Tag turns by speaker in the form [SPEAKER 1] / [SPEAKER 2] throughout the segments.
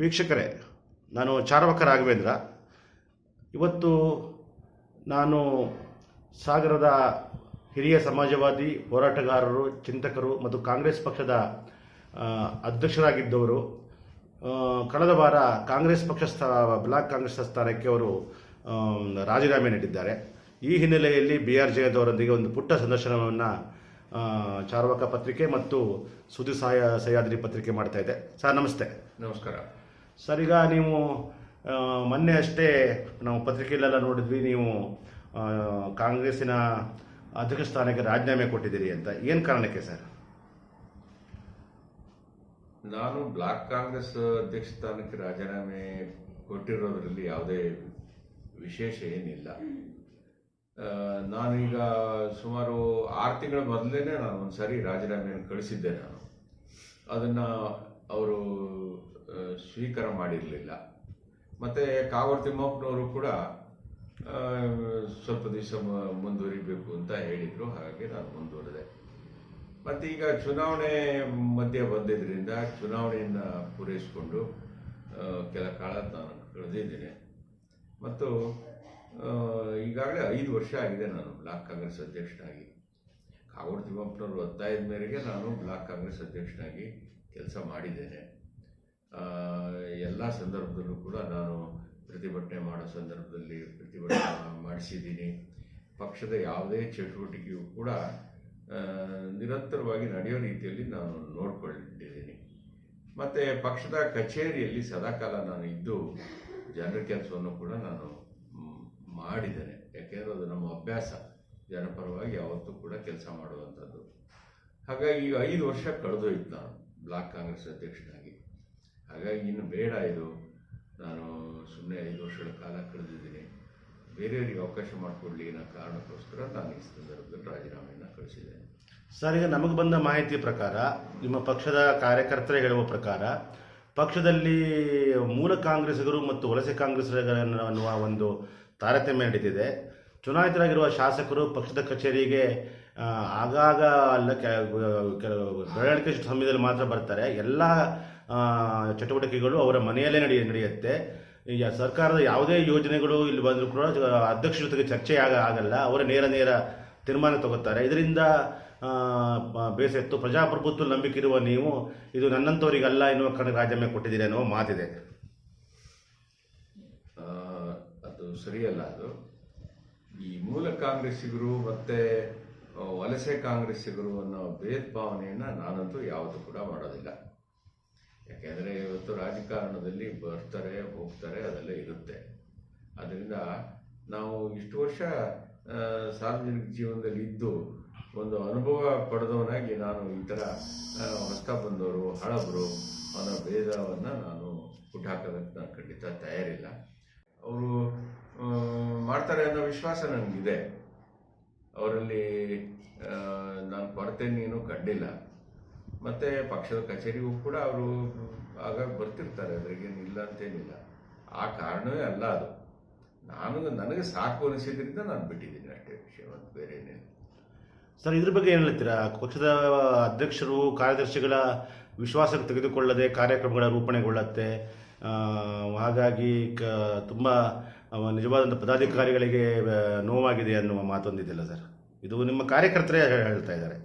[SPEAKER 1] ವೀಕ್ಷಕರೇ, ನಾನು ಚಾರ್ವಕ ರಾಘವೇಂದ್ರ ಇವತ್ತು ನಾನು ಸಾಗರದ ಹಿರಿಯ ಸಮಾಜವಾದಿ, ಹೋರಾಟಗಾರರು, ಚಿಂತಕರು ಮತ್ತು ಕಾಂಗ್ರೆಸ್ ಪಕ್ಷದ ಅಧ್ಯಕ್ಷರಾಗಿದ್ದವರು. ಕಳೆದ ವಾರ ಕಾಂಗ್ರೆಸ್ ಪಕ್ಷ ಸ್ಥಾ, ಬ್ಲಾಕ್ ಕಾಂಗ್ರೆಸ್ ಸ್ಥಾನಕ್ಕೆ ಅವರು ರಾಜೀನಾಮೆ ನೀಡಿದ್ದಾರೆ. ಈ ಹಿನ್ನೆಲೆಯಲ್ಲಿ ಬಿ ಆರ್ ಜಯದವರೊಂದಿಗೆ ಒಂದು ಪುಟ್ಟ ಸಂದರ್ಶನವನ್ನು ಚಾರ್ವಕ ಪತ್ರಿಕೆ ಮತ್ತು ಸುದ್ದಿ ಸಹಾಯ, ಸಹ್ಯಾದ್ರಿ ಪತ್ರಿಕೆ ಮಾಡ್ತಾ ಇದೆ. ಸರ್, ನಮಸ್ತೆ.
[SPEAKER 2] ನಮಸ್ಕಾರ.
[SPEAKER 1] ಸರ್ ನೀವು ಮೊನ್ನೆ ಅಷ್ಟೇ ನಾವು ಪತ್ರಿಕೆಯಲ್ಲೆಲ್ಲ ನೋಡಿದ್ವಿ, ನೀವು ಕಾಂಗ್ರೆಸ್ಸಿನ ಅಧ್ಯಕ್ಷ ಸ್ಥಾನಕ್ಕೆ ರಾಜೀನಾಮೆ ಕೊಟ್ಟಿದ್ದೀರಿ ಅಂತ. ಏನು ಕಾರಣಕ್ಕೆ ಸರ್?
[SPEAKER 2] ನಾನು ಬ್ಲಾಕ್ ಕಾಂಗ್ರೆಸ್ ಅಧ್ಯಕ್ಷ ಸ್ಥಾನಕ್ಕೆ ರಾಜೀನಾಮೆ ಕೊಟ್ಟಿರೋದ್ರಲ್ಲಿ ಯಾವುದೇ ವಿಶೇಷ ಏನಿಲ್ಲ. ನಾನೀಗ ಸುಮಾರು ಆರು ತಿಂಗಳ ಮೊದಲೇ ನಾನು ಒಂದ್ಸರಿ ರಾಜೀನಾಮೆಯನ್ನು ಕಳಿಸಿದ್ದೆ ನಾನು. ಅದನ್ನು ಅವರು ಸ್ವೀಕಾರ ಮಾಡಿರಲಿಲ್ಲ. ಮತ್ತು ಕಾವರ್ ತಿಮ್ಮಪ್ಪನವರು ಕೂಡ ಸ್ವಲ್ಪ ದಿವಸ ಮುಂದುವರಿಬೇಕು ಅಂತ ಹೇಳಿದರು. ಹಾಗಾಗಿ ನಾನು ಮುಂದುವರೆದೆ. ಮತ್ತು ಈಗ ಚುನಾವಣೆ ಮಧ್ಯೆ ಬಂದಿದ್ದರಿಂದ ಚುನಾವಣೆಯನ್ನು ಪೂರೈಸಿಕೊಂಡು ಕೆಲ ಕಾಲ ನಾನು ಕಳೆದಿದ್ದೇನೆ. ಮತ್ತು ಈಗಾಗಲೇ ಐದು ವರ್ಷ ಆಗಿದೆ ನಾನು ಬ್ಲಾಕ್ ಕಾಂಗ್ರೆಸ್ ಅಧ್ಯಕ್ಷನಾಗಿ. ಕಾಗೋಡು ತಿಮ್ಮಪ್ಪನವರು ಒತ್ತಾಯದ ಮೇರೆಗೆ ನಾನು ಬ್ಲಾಕ್ ಕಾಂಗ್ರೆಸ್ ಅಧ್ಯಕ್ಷನಾಗಿ ಕೆಲಸ ಮಾಡಿದ್ದೇನೆ. ಎಲ್ಲ ಸಂದರ್ಭದಲ್ಲೂ ಕೂಡ ನಾನು ಪ್ರತಿಭಟನೆ ಮಾಡೋ ಸಂದರ್ಭದಲ್ಲಿ ಪ್ರತಿಭಟನೆ ಮಾಡಿಸಿದ್ದೀನಿ. ಪಕ್ಷದ ಯಾವುದೇ ಚಟುವಟಿಕೆಯೂ ಕೂಡ ನಿರಂತರವಾಗಿ ನಡೆಯೋ ರೀತಿಯಲ್ಲಿ ನಾನು ನೋಡ್ಕೊಂಡಿದ್ದೀನಿ. ಮತ್ತು ಪಕ್ಷದ ಕಚೇರಿಯಲ್ಲಿ ಸದಾಕಾಲ ನಾನು ಇದ್ದು ಜನರ ಕೆಲಸವನ್ನು ಕೂಡ ನಾನು ಮಾಡಿದ್ದೇನೆ. ಯಾಕೆಂದರೆ ಅದು ನಮ್ಮ ಅಭ್ಯಾಸ. ಜನಪರವಾಗಿ ಯಾವತ್ತೂ ಕೂಡ ಕೆಲಸ ಮಾಡುವಂಥದ್ದು. ಹಾಗಾಗಿ ಈಗ ಐದು ವರ್ಷ ಕಳೆದೋಯ್ತು ನಾನು ಬ್ಲಾಕ್ ಕಾಂಗ್ರೆಸ್ ಅಧ್ಯಕ್ಷನಾಗಿ. ಹಾಗಾಗಿ ಇನ್ನು ಬೇಡ ಇದು. ನಾನು ಸುಮ್ಮನೆ ಐದು ವರ್ಷಗಳ ಕಾಲ ಕಳೆದಿದ್ದೀನಿ. ಬೇರೆಯವರಿಗೆ ಅವಕಾಶ ಮಾಡಿಕೊಡ್ಲಿ ಅನ್ನೋ ಕಾರಣಕ್ಕೋಸ್ಕರ ನಾನು ಈ ಸಂದರ್ಭದಲ್ಲಿ ರಾಜೀನಾಮೆಯನ್ನು ಕಳಿಸಿದೆ
[SPEAKER 1] ಸರ್, ಈಗ ನಮಗೆ ಬಂದ ಮಾಹಿತಿ ಪ್ರಕಾರ, ನಿಮ್ಮ ಪಕ್ಷದ ಕಾರ್ಯಕರ್ತರೇ ಹೇಳುವ ಪ್ರಕಾರ, ಪಕ್ಷದಲ್ಲಿ ಮೂಲ ಕಾಂಗ್ರೆಸ್ಗರು ಮತ್ತು ವಲಸೆ ಕಾಂಗ್ರೆಸ್ಸಿಗರ ಅನ್ನುವ ಒಂದು ತಾರತಮ್ಯ ನಡೀತಿದೆ. ಚುನಾಯಿತರಾಗಿರುವ ಶಾಸಕರು ಪಕ್ಷದ ಕಚೇರಿಗೆ ಆಗಾಗ ಅಲ್ಲ ಕೆಲವು ಸಮಯದಲ್ಲಿ ಮಾತ್ರ ಬರ್ತಾರೆ. ಎಲ್ಲ ಚಟುವಟಿಕೆಗಳು ಅವರ ಮನೆಯಲ್ಲೇ ನಡೆಯ, ನಡೆಯುತ್ತೆ. ಸರ್ಕಾರದ ಯಾವುದೇ ಯೋಜನೆಗಳು ಇಲ್ಲಿ ಬಂದರೂ ಕೂಡ ಅಧ್ಯಕ್ಷರ ಜೊತೆಗೆ ಚರ್ಚೆ ಆಗ, ಆಗಲ್ಲ. ಅವರ ನೇರ ನೇರ ತೀರ್ಮಾನ ತಗೋತಾರೆ. ಇದರಿಂದ ಬೇಸತ್ತು ಪ್ರಜಾಪ್ರಭುತ್ವ ನಂಬಿಕೆ ಇರುವ ನೀವು, ಇದು ನನ್ನಂಥವರಿಗಲ್ಲ ಎನ್ನುವ ಕಾರಣಕ್ಕೆ ರಾಜೀನಾಮೆ ಕೊಟ್ಟಿದ್ದೀರಿ ಅನ್ನುವ ಮಾತಿದೆ.
[SPEAKER 2] ಅದು ಸರಿಯಲ್ಲ ಅದು. ಈ ಮೂಲ ಕಾಂಗ್ರೆಸ್ಸಿಗರು ಮತ್ತೆ ವಲಸೆ ಕಾಂಗ್ರೆಸ್ಸಿಗರು ಅನ್ನೋ ಭೇದ ಭಾವನೆಯನ್ನು ನಾನಂತೂ ಯಾವುದು ಕೂಡ ಮಾಡೋದಿಲ್ಲ. ಯಾಕೆಂದರೆ ಇವತ್ತು ರಾಜಕಾರಣದಲ್ಲಿ ಬರ್ತಾರೆ, ಹೋಗ್ತಾರೆ, ಅದೆಲ್ಲ ಇರುತ್ತೆ. ಅದರಿಂದ ನಾವು ಇಷ್ಟು ವರ್ಷ ಸಾರ್ವಜನಿಕ ಜೀವನದಲ್ಲಿ ಇದ್ದು ಒಂದು ಅನುಭವ ಪಡೆದವನಾಗಿ ನಾನು ಈ ಥರ ಹೊಸ ಬಂದವರು ಹಳಬರು ಅನ್ನೋ ಭೇದವನ್ನು ನಾನು ಹುಟ್ಟಾಕೋದಕ್ಕೆ ನಾನು ಖಂಡಿತ ತಯಾರಿಲ್ಲ. ಅವರು ಮಾಡ್ತಾರೆ ಅನ್ನೋ ವಿಶ್ವಾಸ ನನಗಿದೆ. ಅವರಲ್ಲಿ ನಾನು ಕೊರತೆ ನೀನು ಕಂಡಿಲ್ಲ. ಮತ್ತು ಪಕ್ಷದ ಕಚೇರಿಗೂ ಕೂಡ ಅವರು ಆಗ ಬರ್ತಿರ್ತಾರೆ ಅದ್ರಿಗೇನಿಲ್ಲ ಅಂತೇನಿಲ್ಲ. ಆ ಕಾರಣವೇ ಅಲ್ಲ ಅದು. ನಾನು ನನಗೆ ಸಾಕು ಅನಿಸಿದ್ರಿಂದ ನಾನು ಬಿಟ್ಟಿದ್ದೀನಿ ಅಷ್ಟೇ ವಿಷಯ, ಮತ್ತು ಬೇರೆ ಏನೇನು
[SPEAKER 1] ಸರ್, ಇದ್ರ ಬಗ್ಗೆ ಏನು ಹೇಳ್ತೀರಾ? ಪಕ್ಷದ ಅಧ್ಯಕ್ಷರು, ಕಾರ್ಯದರ್ಶಿಗಳ ವಿಶ್ವಾಸಕ್ಕೆ ತೆಗೆದುಕೊಳ್ಳದೆ ಕಾರ್ಯಕ್ರಮಗಳ ರೂಪಣೆಗೊಳ್ಳುತ್ತೆ. ಹಾಗಾಗಿ ಕ, ತುಂಬ ನಿಜವಾದಂಥ ಪದಾಧಿಕಾರಿಗಳಿಗೆ ನೋವಾಗಿದೆ ಅನ್ನುವ ಮಾತೊಂದಿದೆಯಲ್ಲ ಸರ್? ಇದು ನಿಮ್ಮ ಕಾರ್ಯಕರ್ತರೇ ಹೇಳ್ತಾ ಇದ್ದಾರೆ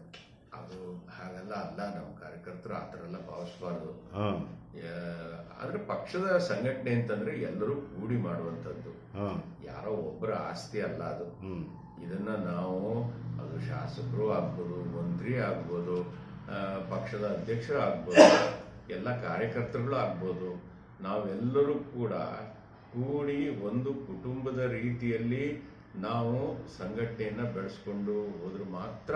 [SPEAKER 2] ಅದು ಹಾಗೆಲ್ಲ ಅಲ್ಲ ನಮ್ಮ ಕಾರ್ಯಕರ್ತರು ಆ ಥರ ಎಲ್ಲ ಭಾವಿಸಬಾರ್ದು. ಆದ್ರೆ ಪಕ್ಷದ ಸಂಘಟನೆ ಅಂತಂದ್ರೆ ಎಲ್ಲರೂ ಕೂಡಿ ಮಾಡುವಂಥದ್ದು. ಯಾರೋ ಒಬ್ಬರ ಆಸ್ತಿ ಅಲ್ಲ ಅದು. ಇದನ್ನ ನಾವು ಅದು ಶಾಸಕರು ಆಗ್ಬೋದು ಮಂತ್ರಿ ಆಗ್ಬೋದು ಪಕ್ಷದ ಅಧ್ಯಕ್ಷರು ಆಗ್ಬೋದು ಎಲ್ಲ ಕಾರ್ಯಕರ್ತರುಗಳು ಆಗ್ಬೋದು ನಾವೆಲ್ಲರೂ ಕೂಡ ಕೂಡಿ ಒಂದು ಕುಟುಂಬದ ರೀತಿಯಲ್ಲಿ ನಾವು ಸಂಘಟನೆಯನ್ನು ಬೆಳೆಸ್ಕೊಂಡು ಹೋದ್ರೆ ಮಾತ್ರ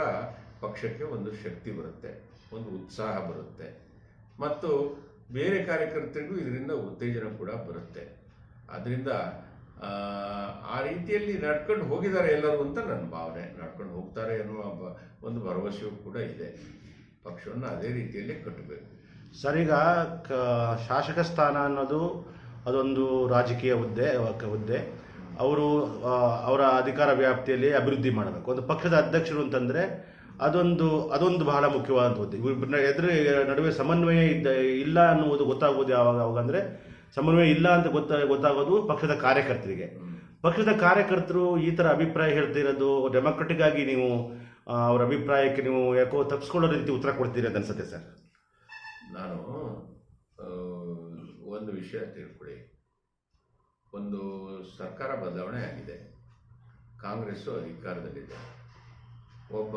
[SPEAKER 2] ಪಕ್ಷಕ್ಕೆ ಒಂದು ಶಕ್ತಿ ಬರುತ್ತೆ. ಒಂದು ಉತ್ಸಾಹ ಬರುತ್ತೆ. ಮತ್ತು ಬೇರೆ ಕಾರ್ಯಕರ್ತರಿಗೂ ಇದರಿಂದ ಉತ್ತೇಜನ ಕೂಡ ಬರುತ್ತೆ. ಅದರಿಂದ ಆ, ರೀತಿಯಲ್ಲಿ ನಡ್ಕೊಂಡು ಹೋಗಿದ್ದಾರೆ ಎಲ್ಲರೂ ಅಂತ ನನ್ನ ಭಾವನೆ. ನಡ್ಕೊಂಡು ಹೋಗ್ತಾರೆ ಅನ್ನುವ ಒಂದು ಭರವಸೆಯೂ ಕೂಡ ಇದೆ. ಪಕ್ಷವನ್ನು ಅದೇ ರೀತಿಯಲ್ಲಿ ಕಟ್ಟಬೇಕು.
[SPEAKER 1] ಸರಿಗ ಕ ಶಾಸಕ ಸ್ಥಾನ ಅನ್ನೋದು ಅದೊಂದು ರಾಜಕೀಯ ಹುದ್ದೆ ಹುದ್ದೆ. ಅವರು ಅವರ ಅಧಿಕಾರ ವ್ಯಾಪ್ತಿಯಲ್ಲಿ ಅಭಿವೃದ್ಧಿ ಮಾಡಬೇಕು. ಒಂದು ಪಕ್ಷದ ಅಧ್ಯಕ್ಷರು ಅಂತಂದರೆ ಅದೊಂದು ಅದೊಂದು ಬಹಳ ಮುಖ್ಯವಾದಂಥದ್ದು. ಎದುರು ನಡುವೆ ಸಮನ್ವಯ ಇದ್ದ, ಇಲ್ಲ ಅನ್ನುವುದು ಗೊತ್ತಾಗೋದು ಯಾವಾಗ ಅವಾಗ ಅಂದರೆ ಸಮನ್ವಯ ಇಲ್ಲ ಅಂತ ಗೊತ್ತ, ಗೊತ್ತಾಗೋದು ಪಕ್ಷದ ಕಾರ್ಯಕರ್ತರಿಗೆ. ಪಕ್ಷದ ಕಾರ್ಯಕರ್ತರು ಈ ಥರ ಅಭಿಪ್ರಾಯ ಹೇಳ್ತಿರೋದು ಡೆಮಾಕ್ರೆಟಿಕ್ ಆಗಿ ನೀವು ಅವರ ಅಭಿಪ್ರಾಯಕ್ಕೆ ನೀವು ಯಾಕೋ ತಪ್ಪಿಸ್ಕೊಳ್ಳೋ ರೀತಿ ಉತ್ತರ ಕೊಡ್ತೀರಿ ಅಂತ ಅನ್ಸುತ್ತೆ ಸರ್.
[SPEAKER 2] ನಾನು ಒಂದು ವಿಷಯ ತಿಳ್ಕೊಳ್ಳಿ. ಒಂದು ಸರ್ಕಾರ ಬದಲಾವಣೆ ಆಗಿದೆ. ಕಾಂಗ್ರೆಸ್ಸು ಅಧಿಕಾರದಲ್ಲಿದೆ. ಒಬ್ಬ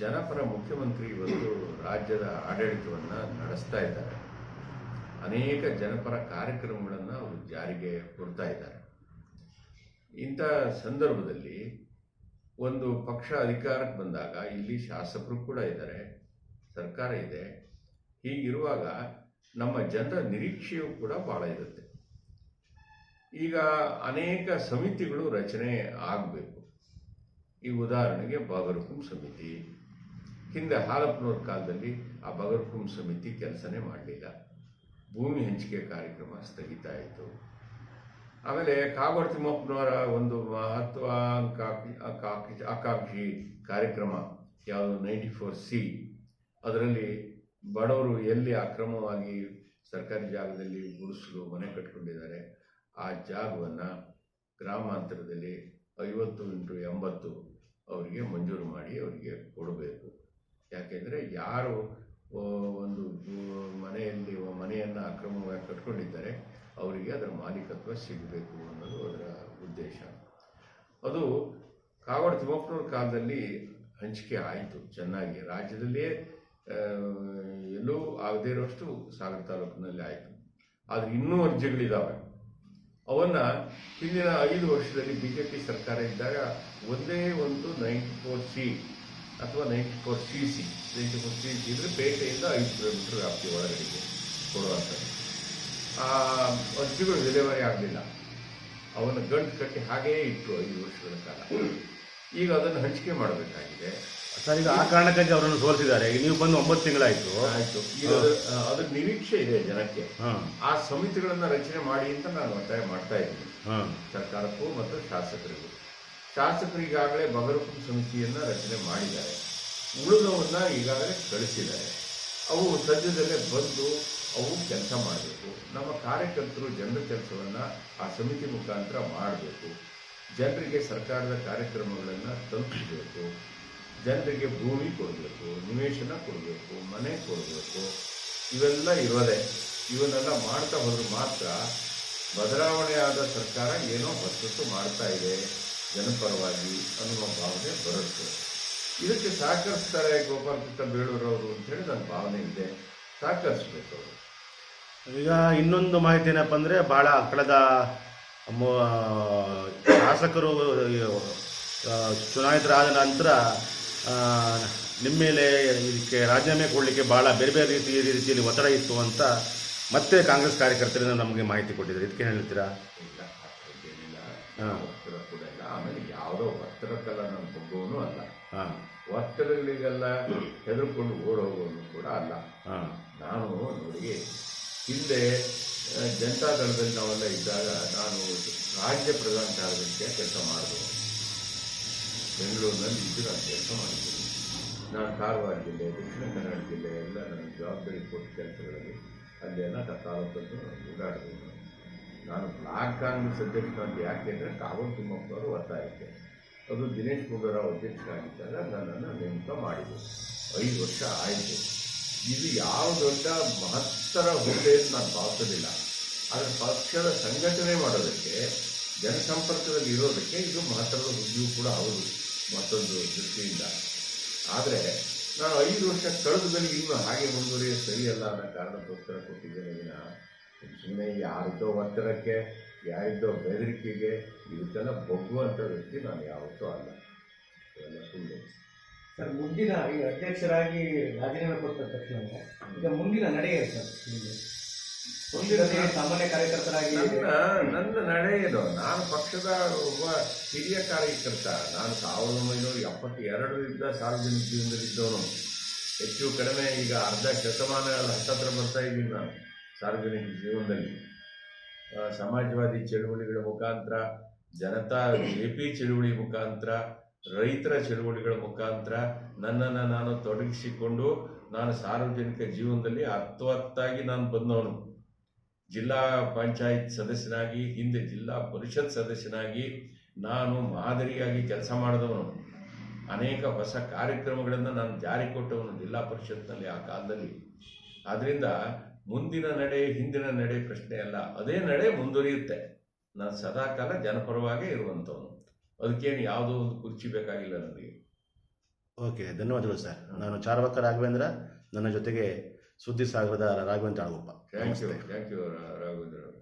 [SPEAKER 2] ಜನಪರ ಮುಖ್ಯಮಂತ್ರಿ ಇವತ್ತು ರಾಜ್ಯದ ಆಡಳಿತವನ್ನು ನಡೆಸ್ತಾ ಇದ್ದಾರೆ. ಅನೇಕ ಜನಪರ ಕಾರ್ಯಕ್ರಮಗಳನ್ನು ಅವರು ಜಾರಿಗೆ ಕೊಡ್ತಾ ಇದ್ದಾರೆ. ಇಂಥ ಸಂದರ್ಭದಲ್ಲಿ ಒಂದು ಪಕ್ಷ ಅಧಿಕಾರಕ್ಕೆ ಬಂದಾಗ ಇಲ್ಲಿ ಶಾಸಕರು ಕೂಡ ಇದ್ದಾರೆ, ಸರ್ಕಾರ ಇದೆ. ಹೀಗಿರುವಾಗ ನಮ್ಮ ಜನರ ನಿರೀಕ್ಷೆಯೂ ಕೂಡ ಬಹಳ ಇರುತ್ತೆ. ಈಗ ಅನೇಕ ಸಮಿತಿಗಳು ರಚನೆ ಆಗಬೇಕು. ಈ ಉದಾಹರಣೆಗೆ ಬಾಗರಕುಂ ಸಮಿತಿ. ಹಿಂದೆ ಹಾಲಪ್ಪನವ್ರ ಕಾಲದಲ್ಲಿ ಆ ಬಾಗರಕುಂ ಸಮಿತಿ ಕೆಲಸನೇ ಮಾಡಲಿಲ್ಲ. ಭೂಮಿ ಹಂಚಿಕೆ ಕಾರ್ಯಕ್ರಮ ಸ್ಥಗಿತ ಆಯಿತು. ಆಮೇಲೆ ಕಾಗೋಡು ತಿಮ್ಮಪ್ಪನವರ ಒಂದು ಆಕಾಂಕ್ಷಿ ಆಕಾಂಕ್ಷಿ ಕಾರ್ಯಕ್ರಮ, ಯಾವುದು ನೈಂಟಿ ಫೋರ್ ಸಿ. ಅದರಲ್ಲಿ ಬಡವರು ಎಲ್ಲಿ ಅಕ್ರಮವಾಗಿ ಸರ್ಕಾರಿ ಜಾಗದಲ್ಲಿ ಗುಡಿಸಲು ಮನೆ ಕಟ್ಕೊಂಡಿದ್ದಾರೆ, ಆ ಜಾಗವನ್ನು ಗ್ರಾಮಾಂತರದಲ್ಲಿ ಐವತ್ತು ಇಂಟು ಎಂಬತ್ತು ಅವರಿಗೆ ಮಂಜೂರು ಮಾಡಿ ಅವರಿಗೆ ಕೊಡಬೇಕು. ಯಾಕೆಂದರೆ ಯಾರು ಒಂದು ಮನೆಯಲ್ಲಿ ಮನೆಯನ್ನು ಅಕ್ರಮವಾಗಿ ಕಟ್ಕೊಂಡಿದ್ದಾರೆ, ಅವರಿಗೆ ಅದರ ಮಾಲೀಕತ್ವ ಸಿಗಬೇಕು ಅನ್ನೋದು ಅದರ ಉದ್ದೇಶ. ಅದು ಕಾವಡ ತಿಮ್ಮಪ್ಪನವ್ರ ಕಾಲದಲ್ಲಿ ಹಂಚಿಕೆ ಆಯಿತು, ಚೆನ್ನಾಗಿ. ರಾಜ್ಯದಲ್ಲಿಯೇ ಎಲ್ಲೂ ಆಗದೇ ಇರೋಷ್ಟು ಸಾಗರ ತಾಲೂಕಿನಲ್ಲಿ ಆಯಿತು. ಆದರೆ ಇನ್ನೂ ಅರ್ಜಿಗಳಿದ್ದಾವೆ ಅವನ್ನು ಹಿಂದಿನ ಐದು ವರ್ಷದಲ್ಲಿ ಬಿ ಜೆ ಪಿ ಸರ್ಕಾರ ಇದ್ದಾಗ ಒಂದೇ ಒಂದು ನೈಂಟಿ ಫೋರ್ ಸಿ ಅಥವಾ ninety four C C ninety four C C ಇದ್ರೆ ಪೇಟೆಯಿಂದ ಐದು ಕಿಲೋಮೀಟರ್ ವ್ಯಾಪ್ತಿ ಒಳಗಡೆಗೆ ಕೊಡುವಂಥದ್ದು. ಆ ಅರ್ಜಿಗಳು ಡೆಲಿವರಿ ಆಗಲಿಲ್ಲ. ಅವನ್ನು ಗಂಟು ಕಟ್ಟಿ ಹಾಗೇ ಇಟ್ಟರು ಐದು ವರ್ಷಗಳ ಕಾಲ. ಈಗ ಅದನ್ನು ಹಂಚಿಕೆ ಮಾಡಬೇಕಾಗಿದೆ.
[SPEAKER 1] ಸರ್ ಈಗ ಆ ಕಾರಣಕ್ಕಾಗಿ ಅವರನ್ನು ಸೋಲಿಸಿದ್ದಾರೆ. ಈಗ ನೀವು ಬಂದು ಒಂಬತ್ತು ತಿಂಗಳಾಯಿತು.
[SPEAKER 2] ಆಯ್ತು. ಈಗ ಅದ್ರ- ನಿರೀಕ್ಷೆ ಇದೆ ಜನಕ್ಕೆ. ಆ ಸಮಿತಿಗಳನ್ನು ರಚನೆ ಮಾಡಿ ಅಂತ ನಾನು ಒತ್ತಾಯ ಮಾಡ್ತಾ ಇದ್ದೀನಿ. ಸರ್ಕಾರಕ್ಕೂ ಮತ್ತು ಶಾಸಕರಿಗೂ. ಶಾಸಕರು ಈಗಾಗಲೇ ಸಮಿತಿಯನ್ನ ರಚನೆ ಮಾಡಿದ್ದಾರೆ. ಉಳಿದವನ್ನ ಈಗಾಗಲೇ ಕಳಿಸಿದ್ದಾರೆ. ಅವು ಸದ್ಯದಲ್ಲೇ ಬಂದು ಅವು ಕೆಲಸ ಮಾಡಬೇಕು. ನಮ್ಮ ಕಾರ್ಯಕರ್ತರು ಜನರ ಕೆಲಸವನ್ನು ಆ ಸಮಿತಿ ಮುಖಾಂತರ ಮಾಡಬೇಕು. ಜನರಿಗೆ ಸರ್ಕಾರದ ಕಾರ್ಯಕ್ರಮಗಳನ್ನು ತಲುಪಿಸಬೇಕು. ಜನರಿಗೆ ಭೂಮಿ ಕೊಡಬೇಕು, ನಿವೇಶನ ಕೊಡಬೇಕು, ಮನೆ ಕೊಡಬೇಕು. ಇವೆಲ್ಲ ಇರೋದೇ. ಇವನ್ನೆಲ್ಲ ಮಾಡ್ತಾ ಹೋದ್ರೆ ಮಾತ್ರ ಬದಲಾವಣೆ ಆದ ಸರ್ಕಾರ ಏನೋ ಹೊಸತು ಮಾಡ್ತಾ ಇದೆ. ಜನಪರವಾಗಿ ಅನ್ನುವ ಭಾವನೆ ಬರುತ್ತೆ. ಇದಕ್ಕೆ ಸಹಕರಿಸ್ತಾರೆ ಗೋಪಾಲ್ ಕೃಷ್ಣ ಬೇಳೂರವರು ಅಂತೇಳಿ ನನ್ನ ಭಾವನೆ ಇದೆ. ಸಹಕರಿಸ್ಬೇಕು ಅವರು.
[SPEAKER 1] ಈಗ ಇನ್ನೊಂದು ಮಾಹಿತಿ ಏನಪ್ಪ ಅಂದರೆ ಭಾಳ ಕಳೆದ ಶಾಸಕರು ಚುನಾಯಿತರಾದ ನಂತರ ನಿಮ್ಮ ಮೇಲೆ ಇದಕ್ಕೆ ರಾಜೀನಾಮೆ ಕೊಡಲಿಕ್ಕೆ ಭಾಳ ಬೇರೆ ಬೇರೆ ರೀತಿ ರೀತಿಯಲ್ಲಿ ಒತ್ತಡ ಇತ್ತು ಅಂತ ಮತ್ತೆ ಕಾಂಗ್ರೆಸ್ ಕಾರ್ಯಕರ್ತರಿಂದ ನಮಗೆ ಮಾಹಿತಿ ಕೊಟ್ಟಿದ್ದಾರೆ. ಇದಕ್ಕೆ ಹೇಳ್ತೀರಾ?
[SPEAKER 2] ಇಲ್ಲ. ಒತ್ತಡ ಕೂಡ ಇಲ್ಲ. ಆಮೇಲೆ ಯಾವುದೋ ಒತ್ತಡಕ್ಕೆಲ್ಲ ನಾನು ಹೋಗೋನು ಅಲ್ಲ.
[SPEAKER 1] ಹಾಂ.
[SPEAKER 2] ಒತ್ತಡಗಳಿಗೆಲ್ಲ ಹೆದರ್ಕೊಂಡು ಓಡೋಗೋನು ಕೂಡ ಅಲ್ಲ.
[SPEAKER 1] ಹಾಂ.
[SPEAKER 2] ನಾನು ನೋಡಿ ಹಿಂದೆ ಜನತಾ ದಳದಲ್ಲಿ ನಾವೆಲ್ಲ ಇದ್ದಾಗ ನಾನು ರಾಜ್ಯ ಪ್ರಧಾನ ಕಾರ್ಯದರ್ಶಿಯ ಕೆಲಸ ಮಾಡಿದೆ. ಬೆಂಗಳೂರಿನಲ್ಲಿ ಇದ್ದು ನಾನು ಕೆಲಸ ಮಾಡಿದ್ದೀನಿ ನಾನು ಕಾರವಾರ ಜಿಲ್ಲೆ ದಕ್ಷಿಣ ಕನ್ನಡ ಜಿಲ್ಲೆ ಎಲ್ಲ ನನಗೆ ಜವಾಬ್ದಾರಿ ಕೊಟ್ಟ ಕೆಲಸಗಳಲ್ಲಿ ಅಲ್ಲೆಲ್ಲ ತಾಲೂಕನ್ನು ಓಡಾಡಬೇಕು ಓಡಾಡಿದ್ದೀನಿ ನಾನು ಬ್ಲಾಕ್ ಕಾಂಗ್ರೆಸ್ ಯಾಕೆ ಅಂದರೆ ಕಾಗೋಡು ತಿಮ್ಮಪ್ಪನವರು ಒತ್ತಾಯಕ್ಕೆ ಅದು ದಿನೇಶ್ ಗುಂಡೂರಾವ್ ಅಧ್ಯಕ್ಷರಾಗಿದ್ದಾಗ ನನ್ನನ್ನು ನೇಮಕ ಮಾಡಿದರು. ಐದು ವರ್ಷ ಆಯಿತು. ಇದು ಯಾವ ದೊಡ್ಡ ಮಹತ್ತರ ಹುದ್ದೆ ಅಂತ ನಾನು ಭಾವಿಸೋದಿಲ್ಲ. ಆದರೆ ಪಕ್ಷದ ಸಂಘಟನೆ ಮಾಡೋದಕ್ಕೆ, ಜನಸಂಪರ್ಕದಲ್ಲಿ ಇರೋದಕ್ಕೆ ಇದು ಮಹತ್ತರದ ಹುದ್ದೆಯೂ ಕೂಡ ಹೌದು, ಮತ್ತೊಂದು ದೃಷ್ಟಿಯಿಂದ. ಆದರೆ ನಾನು ಐದು ವರ್ಷ ಕಳೆದ ಮೇಲೆ ಇನ್ನೂ ಹಾಗೆ ಮುಂದುವರಿಯೋದು ಸರಿಯಲ್ಲ ಅನ್ನೋ ಕಾರಣಕ್ಕೋಸ್ಕರ ಕೊಟ್ಟಿದ್ದೇನೆ. ವಿನ ಸುಮ್ಮನೆ ಯಾರದ್ದೋ ಒತ್ತಡಕ್ಕೆ ಯಾರಿದ್ದೋ ಬೆದರಿಕೆಗೆ ಇದಕ್ಕೆಲ್ಲ ಬಗ್ಗುವಂಥ ವ್ಯಕ್ತಿ ನಾನು ಯಾವತ್ತೂ ಅಲ್ಲ. ಇವೆಲ್ಲ ಸುಳ್ಳು.
[SPEAKER 3] ಸರ್ ಮುಂದಿನ ಈ ಅಧ್ಯಕ್ಷರಾಗಿ ರಾಜೀನಾಮೆ ಕೊಟ್ಟ ತಕ್ಷಣ ಈಗ ಮುಂದಿನ ನಡೆ ಸರ್ ಪಕ್ಷದಲ್ಲಿ ಸಾಮಾನ್ಯ ಕಾರ್ಯಕರ್ತರಾಗಿ
[SPEAKER 2] ನನ್ನ ನನ್ನ ನಡೆ ಏನು ನಾನು ಪಕ್ಷದ ಒಬ್ಬ ಹಿರಿಯ ಕಾರ್ಯಕರ್ತ. ನಾನು ಸಾವಿರದ ಒಂಬೈನೂರ ಎಪ್ಪತ್ತೆರಡರಿಂದ ಸಾರ್ವಜನಿಕ ಜೀವನದಲ್ಲಿದ್ದವನು. ಹೆಚ್ಚು ಕಡಿಮೆ ಈಗ ಅರ್ಧ ಶತಮಾನಗಳ ಹತ್ತತ್ರ ಬರ್ತಾ ಇದ್ದೀನಿ ನಾನು. ಸಾರ್ವಜನಿಕ ಜೀವನದಲ್ಲಿ ಸಮಾಜವಾದಿ ಚಳುವಳಿಗಳ ಮುಖಾಂತರ, ಜನತಾ ಜೆ ಪಿ ಚಳುವಳಿ ಮುಖಾಂತರ, ರೈತರ ಚಳುವಳಿಗಳ ಮುಖಾಂತರ ನನ್ನನ್ನು ನಾನು ತೊಡಗಿಸಿಕೊಂಡು ನಾನು ಸಾರ್ವಜನಿಕ ಜೀವನದಲ್ಲಿ ಅರ್ಥವತ್ತಾಗಿ ನಾನು ಬಂದವನು. ಜಿಲ್ಲಾ ಪಂಚಾಯತ್ ಸದಸ್ಯನಾಗಿ, ಹಿಂದೆ ಜಿಲ್ಲಾ ಪರಿಷತ್ ಸದಸ್ಯನಾಗಿ ನಾನು ಮಾದರಿಯಾಗಿ ಕೆಲಸ ಮಾಡಿದವನು. ಅನೇಕ ಹೊಸ ಕಾರ್ಯಕ್ರಮಗಳನ್ನು ನಾನು ಜಾರಿ ಕೊಟ್ಟವನು ಜಿಲ್ಲಾ ಪರಿಷತ್ನಲ್ಲಿ ಆ ಕಾಲದಲ್ಲಿ. ಆದ್ದರಿಂದ ಮುಂದಿನ ನಡೆ ಹಿಂದಿನ ನಡೆ ಪ್ರಶ್ನೆ ಅಲ್ಲ. ಅದೇ ನಡೆ ಮುಂದುವರಿಯುತ್ತೆ. ನಾನು ಸದಾಕಾಲ ಜನಪರವಾಗೇ ಇರುವಂಥವನು. ಅದಕ್ಕೇನು ಯಾವುದೋ ಒಂದು ಕುರ್ಚಿ ಬೇಕಾಗಿಲ್ಲ ನನಗೆ.
[SPEAKER 1] ಓಕೆ ಧನ್ಯವಾದಗಳು ಸರ್. ನಾನು ಚಾರ್ವಕ ರಾಘವೇಂದ್ರ ನನ್ನ ಜೊತೆಗೆ ಸುದ್ದಿ ಸಾಗರದ Raghavendra Algoppa
[SPEAKER 2] thank you thank you Raghavendra.